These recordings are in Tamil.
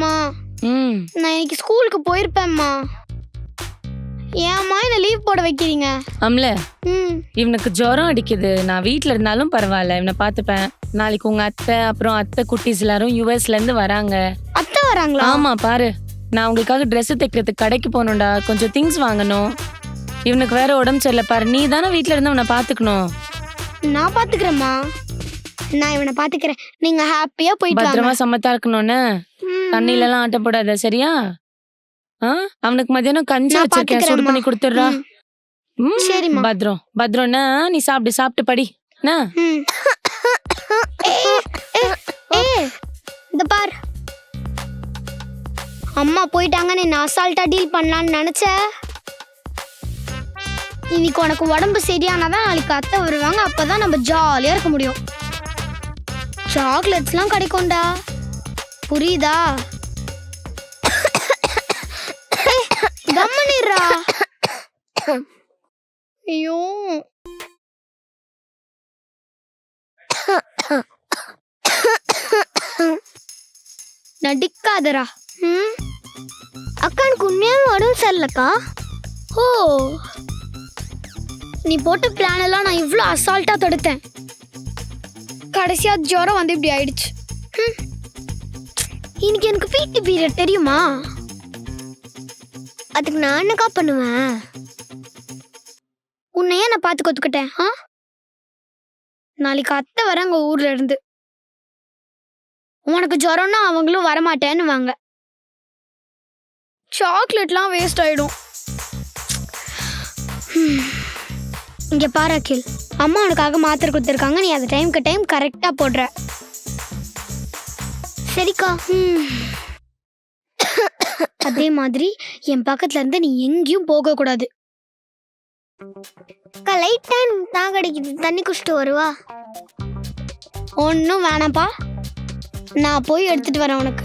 மா. நான் இன்னைக்கு ஸ்கூலுக்கு போயிருப்பேன்மா. ஏம்மா என்ன லீவ் போட வைக்கிறீங்க? அம்ல இவனுக்கு ஜுரம் அடிக்குது. நான் வீட்ல இருந்தாலும் பரவாயில்ல. இவனை பார்த்துப்பேன். நாளைக்கு உங்க அத்தை அப்புறம் அத்தை குட்டீஸ் எல்லாரும் யூஎஸ்ல இருந்து வராங்க. அத்தை வராங்களா? ஆமா பாரு. நான் உங்களுக்காக Dress தைக்கிறதுக்கு கடைக்கு போகணும்டா. கொஞ்சம் திங்ஸ் வாங்கணும். இவனுக்கு வேற உடம்பு சரியில்லை. பாரு நீ தானே வீட்ல இருந்து அவனை பாத்துக்கணும் நான் பாத்துக்கிறேம்மா நான் இவனை பாத்துக்கிறேன். நீங்க ஹாப்பியா போயிட்டு வாங்க. பத்திரமா சமத்தா இருக்கணும்னு. தண்ணில எல்லாம் ஆட்ட போடாத சரியா? ஆ? அவனுக்கு மத்தியானம் கஞ்சி நான் வச்சிருக்கேன். சூடு பாத்துக்கிறேம்மா. பண்ணி கொடுத்துடுறா. ம். ம், சரிம்மா. பத்ரம். பத்ரம்னா நீ சாப்பிட்டு சாப்பிட்டு படி. என்ன? ம். ஏய், ஏய், ஏய், இந்த பார். அம்மா போயிட்டாங்கன்னு நான் அசால்ட்டா டீல் பண்ணலாம்னு நினைச்ச? இன்னைக்கு உனக்கு உடம்பு சரியானாதான் நாளைக்கு அத்தை வருவாங்க. அப்பதான் நம்ம ஜாலியா இருக்க முடியும். சாக்லேட்ஸ்லாம் கிடைக்கும்டா. புரியுதா? ஏய், ஐயோ. நடிக்காதடா. ம்? அக்கா எனக்கு உண்மையாவே உடம்பு சரியில்லக்கா? ஓ. நீ போட்ட பிளான் எல்லாம் நான் இவ்வளோ அசால்ட்டாக தடுத்தேன். கடைசியா ஜுரம் வந்து இப்படி ஆயிடுச்சு. ம். இன்னைக்கு எனக்கு பிடி பீரியட் தெரியுமா? அதுக்கு நான் என்னக்கா பண்ணுவேன்? உன்னையே ஏன் நான் பார்த்து கொத்துக்கிட்டேன். ஆ? நாளைக்கு அத்தை வராங்க ஊர்ல இருந்து. உனக்கு ஜுரம்னா அவங்களும் வரமாட்டேன்னு வாங்க சாக்லேட்லாம் வேஸ்ட் ஆயிடும். இங்க பாரு அகில். அம்மா உனக்காக மாத்திரை கொடுத்துருக்காங்க நீ அந்த டைம்க்கு டைம் கரெக்டா போடுற. சரிக்கா. அதே மாதிரி என் பக்கத்துல இருந்து நீ எங்கேயும் போக கூடாது. டைம் தாங்க அடிக்குது. தண்ணி குடிச்சிட்டு வருவா? ஒன்றும் வேணாம்ப்பா. நான் போய் எடுத்துட்டு வரேன் உனக்கு.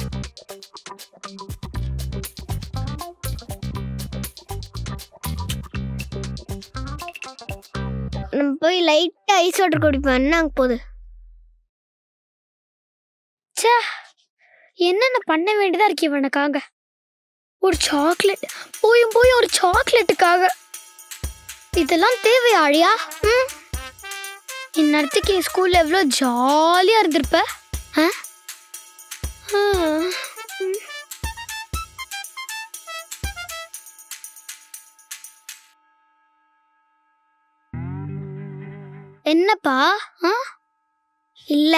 நம்ம போய் லைட்டா ஐஸ் வாட்டர் குடிப்போம். என்ன போகுது? ச்சே என்னென்ன பண்ண வேண்டியதா இருக்கு இவனுக்காக? ஒரு சாக்லேட் போயும் போய் ஒரு சாக்லேட்டுக்காக இதெல்லாம் தேவையா அழியா? ம்? இந்நேரத்துக்கு என் ஸ்கூல்ல எவ்வளோ ஜாலியாக இருந்திருப்ப? ஆ. என்னப்பா? ஆ? இல்ல.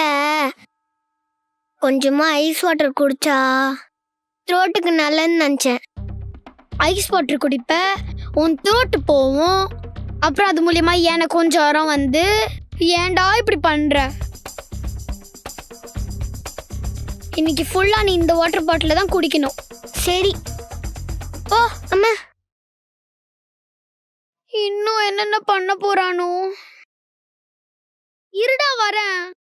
கொஞ்சமா ஐஸ் வாட்டர் குடிச்சா? த்ரோட்டுக்கு நல்லதுன்னு நினச்சேன். ஐஸ் வாட்டர் குடிப்ப? உன் த்ரோட்டு போவோம். அப்புறம் அது மூலியமா எனக்கு கொஞ்சம் ஜுரம் வந்து ஏன்டா இப்படி பண்ற? இன்னைக்கு ஃபுல்லா நீ இந்த வாட்டர் பாட்டில தான் குடிக்கணும். சரி. ஓ அம்மா. இன்னும் என்னென்ன பண்ண போறானோ? இருடா வரேன்.